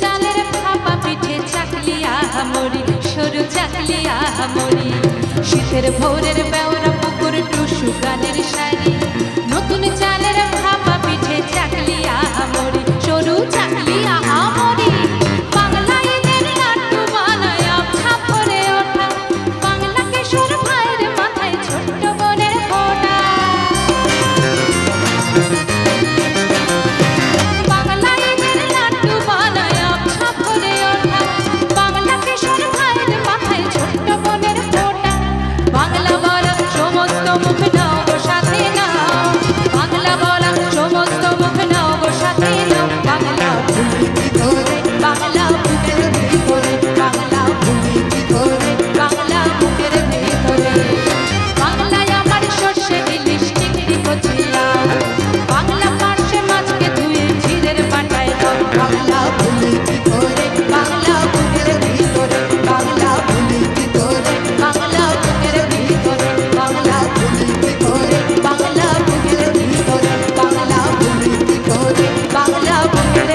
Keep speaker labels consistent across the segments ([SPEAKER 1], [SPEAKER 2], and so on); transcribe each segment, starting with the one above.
[SPEAKER 1] চালের ভাপা পিঠে চাকলি আহামরি সরু চাকলি আহামরি শীতের ভোরের বেওর পাগলা বরফ সমস্ত মুখ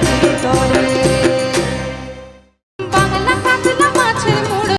[SPEAKER 1] de.